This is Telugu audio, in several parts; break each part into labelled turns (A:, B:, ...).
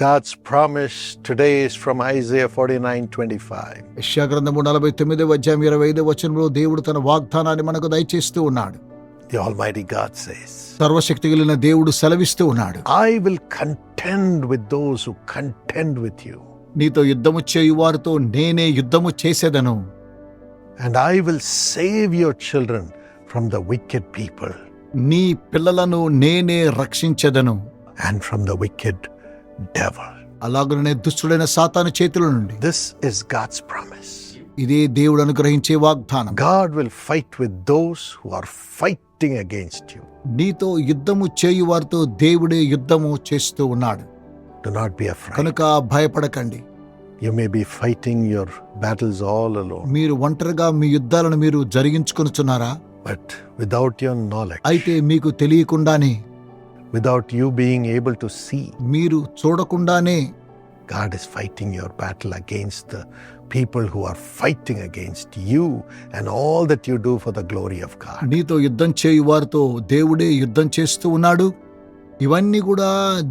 A: God's promise today is from Isaiah 49 25.
B: యెషయా గ్రంథము నలభై తొమ్మిదవ అధ్యాయం ఇరవై ఐదవ వచనంలో దేవుడు తన వాగ్దానాన్ని మనకు దయచేస్తూ ఉన్నాడు
A: The Almighty God says,
B: సర్వశక్తి కలిగిన దేవుడు సెలవిస్తూ ఉన్నాడు
A: I will contend with those who contend with you,
B: నీతో యుద్ధము చేయు వారితో నేనే యుద్ధము చేసేదను
A: and I will save your children from the wicked people
B: నీ పిల్లలను నేనే రక్షించెదను
A: and from the wicked డెవర్
B: అలాగనే దుస్తుడైన సాతాను చేతుల నుండి.
A: దిస్ ఇస్ గాడ్స్ ప్రామిస్
B: ఇది దేవుడు అనుగ్రహించే వాగ్దానం.
A: God will fight with those who are fighting against you
B: నీతో యుద్ధము చేయు వారితో దేవుడే యుద్ధము చేస్తూ ఉన్నాడు.
A: డు నాట్ బి అఫ్రైడ్
B: కనుక భయపడకండి.
A: You may be fighting your battles all alone
B: మీరు ఒంటరిగా మీ యుద్ధాలను మీరు జరిగించుకొనుచున్నారా?
A: బట్ విదౌట్ యువర్ నాలెడ్జ్
B: అయితే మీకు తెలియకుండానే
A: without you being able to see,
B: మీరు చూడకుండానే
A: God is fighting your battle against the people who are fighting against you and all that you do for the glory of God.
B: నీతో యుద్ధం చేయు వారితో దేవుడే యుద్ధం చేస్తూ ఉన్నాడు ఇవన్నీ కూడా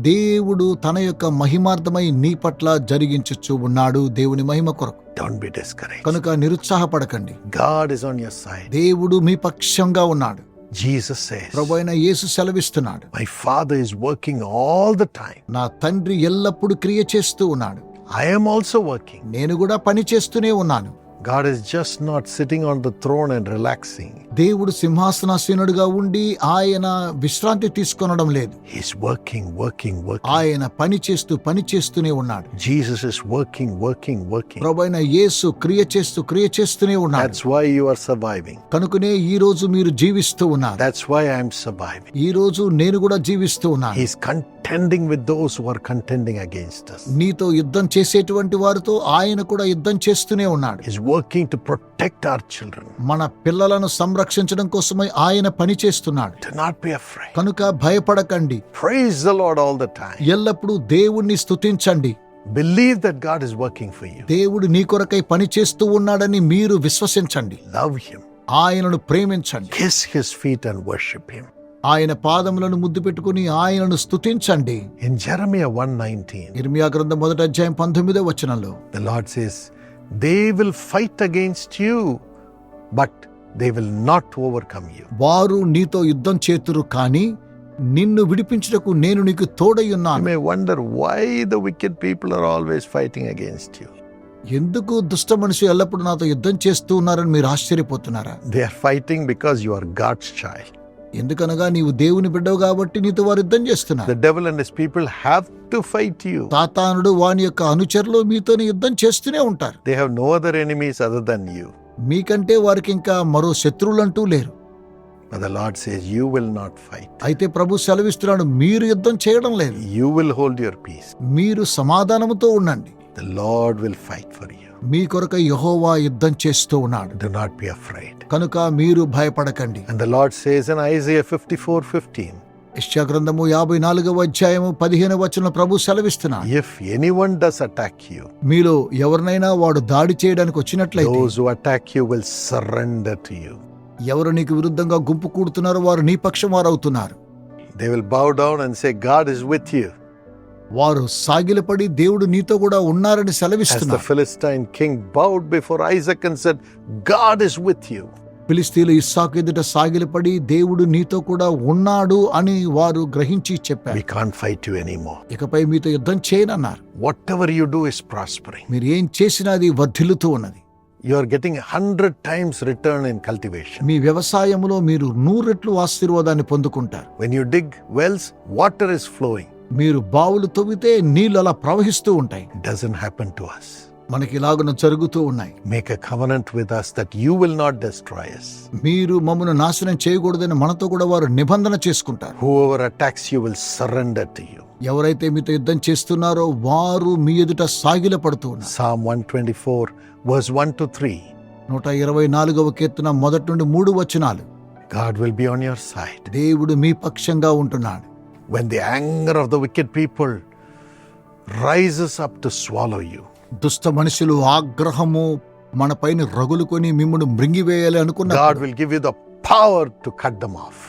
B: దేవుడు తన యొక్క మహిమార్థమై నీ పట్ల జరిగించుచూ ఉన్నాడు దేవుని మహిమ కొరకు
A: Don't be discouraged.
B: కనుక నిరుత్సాహపడకండి
A: God is on your side.
B: దేవుడు మీ పక్షంగా ఉన్నాడు
A: Jesus says,
B: ప్రభు అయిన యేసు సెలవిస్తున్నాడు
A: My Father is working all the time.
B: నా తండ్రి ఎల్లప్పుడూ క్రియ చేస్తూ ఉన్నాడు
A: I am also working.
B: నేను కూడా పని చేస్తూనే ఉన్నాను
A: God is just not sitting on the throne and relaxing.
B: దేవుడు సింహాసనాసీనుడిగా ఉండి ఆయన విశ్రాంతి తీసుకొనడం లేదు
A: He's working, working, working.
B: ఆయన పని చేస్తూ పని చేస్తూనే ఉన్నాడు
A: Jesus is working, working, working.
B: ప్రభు అయిన యేసు క్రియ చేస్తూ క్రియ చేస్తూనే ఉన్నాడు
A: That's why you are surviving.
B: కనుకనే ఈ రోజు మీరు జీవిస్తూ ఉన్నారు
A: That's why I'm surviving.
B: ఈ రోజు నేను కూడా జీవిస్తూ ఉన్నాను
A: He's contending with those who are contending against us.
B: నీతో యుద్ధం చేసేటువంటి వారితో ఆయన కూడా యుద్ధం చేస్తూనే ఉన్నాడు
A: He's working to protect our children.
B: మన పిల్లలను సంరక్షించడం కోసమై ఆయన పని చేస్తున్నాడు
A: Do not be afraid.
B: కనుక భయపడకండి
A: Praise the Lord all the time.
B: ఎల్లప్పుడూ దేవుణ్ణి స్తుతించండి
A: Believe that God is working for you.
B: దేవుడు నీ కొరకై పని చేస్తూ ఉన్నాడని మీరు విశ్వసించండి
A: Love Him.
B: ఆయనను ప్రేమించండి
A: Kiss His feet and worship Him.
B: ఆయన పాదములను ముద్దు పెట్టుకుని ఆయనను స్తుతించండి.
A: ఇన్ జెరమియా 119
B: ఇర్మియా గ్రంథం మొదటి అధ్యాయం 19వ వచనంలో
A: the Lord says they will fight against you but they will not overcome you
B: వారు నీతో యుద్ధం చేతురు కానీ నిన్ను విడిపించుటకు నేను నీకు తోడై
A: ఉన్నాను. Wonder why the wicked people are always fighting against you
B: ఎందుకు దుష్ట మనిషి ఎల్లప్పుడూ నాతో యుద్ధం చేస్తూ ఉన్నారని మీరు ఆశ్చర్యపోతున్నారా?
A: They fighting because you are God's child
B: ఎందుకనగా నీవు దేవుని బిడ్డవు కాబట్టి నీతో వారు యుద్ధం చేస్తున్నారు
A: The devil and his people have to fight you.
B: తాతానుడు వాని యొక్క అనుచరులు మీతోని యుద్ధం చేస్తూనే ఉంటారు
A: They have no other enemies other than you.
B: మీకంటే వారికి ఇంకా మరో శత్రువులంటూ లేరు
A: But the Lord says, You will not fight.
B: అయితే ప్రభు సెలవిస్తున్నాడు మీరు యుద్ధం చేయడం లేదు
A: You will hold your peace.
B: మీరు సమాధానముతో ఉండండి
A: The Lord will fight for you.
B: మీ కొరకు యహోవా యుద్ధం చేస్తూ ఉన్నాడు.
A: డు నాట్ బి అఫ్రైడ్
B: కనుక మీరు భయపడకండి.
A: And the Lord says in Isaiah 54:15
B: ఇష్యా గ్రంథము 54వ అధ్యాయము 15 వచన ప్రభు సెలవిస్తున్నా
A: if anyone does attack you
B: మీలో ఎవరైనా వాడు దాడి చేయడానికి వచ్చినట్లయితే
A: those who attack you will surrender to
B: ఎవరు నీకు విరుద్ధంగా గుంపు కూడుతున్నారో వారు నీ పక్షం వారవుతున్నారు.
A: They will bow down and say God with you
B: వారు సాగిలపడి దేవుడు నీతో కూడా ఉన్నారని సెలవిస్తున్నారు.
A: Philistine king bowed before Isaac and said is with you
B: Philistine ఇస్సాకు ఎదుట సాగిలపడి దేవుడు నీతో కూడా ఉన్నాడు అని వారు గ్రహించి చెప్పారు.
A: కాంట్ ఫైట్ యు
B: ఇకపై మీతో యుద్ధం చేయనన్నారు.
A: Whatever you is prospering
B: మీరు ఏం చేసినా అది వర్ధిల్లుతూ ఉన్నది.
A: You are getting 100 times return in cultivation
B: మీ వ్యాపారంలో మీరు 100 రెట్లు ఆశీర్వాదాన్ని పొందుకుంటారు.
A: When you dig wells water is flowing
B: మీరు బావులు తవ్వితే నీళ్ళు అలా ప్రవహిస్తూ ఉంటాయి
A: doesn't happen to us.
B: మనకి ఇలాగున జరుగుతూ ఉన్నాయి
A: Make a covenant with us that you will not destroy us.
B: మీరు మమ్మను నాశనం చేయకూడదని మనతో కూడా వారు నిబంధన చేసుకుంటారు
A: Whoever attacks you will surrender to you.
B: ఎవరైతే మీతో యుద్ధం చేస్తున్నారో వారు మీ ఎదుట సాగిల పడుతూ ఉన్నారు
A: Psalm 124, verse 1 to 3.
B: నూట ఇరవై నాలుగవ కీర్తన మొదటి నుండి మూడు వచనాలు
A: God will be on your side.
B: దేవుడు మీ పక్షంగా ఉంటున్నాడు
A: When the anger of the wicked people rises up to swallow you,
B: దుష్ట మనుషులు ఆగ్రహము మన పైన రగులుకొని మిమ్మల్ని మృంగివేయాలి అనుకున్న
A: God will give you the power to cut them off.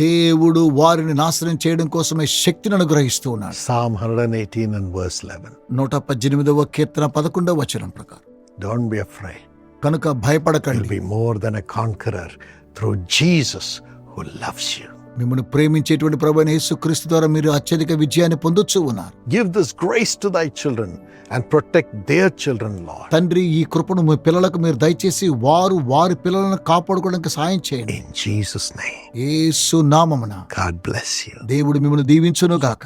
B: దేవుడు వారిని నాశనం చేయడం కోసమే శక్తిని అనుగ్రహిస్తూ ఉన్నాడు
A: Psalm 118 and verse 11.
B: నూట పద్దెనిమిదవ కీర్తన పదకొండవ వచనం ప్రకారం
A: Don't be afraid.
B: కనుక భయపడకండి
A: be more than a conqueror through Jesus who loves you.
B: మిమ్మల్ని ప్రేమించేటువంటి ప్రభు యేసు క్రీస్తు ద్వారా మీరు అత్యధిక విజయాన్ని పొందొచ్చు ఉన్నారు
A: Give this grace to thy children and protect their children, Lord.
B: తండ్రి ఈ కృపను మీ పిల్లలకు మీరు దయచేసి వారు వారి పిల్లలను కాపాడుకోవడానికి సాయం చేయండి
A: In Jesus' name.
B: యేసు నామమున
A: God bless you.
B: దేవుడు మిమ్మల్ని దీవించును గాక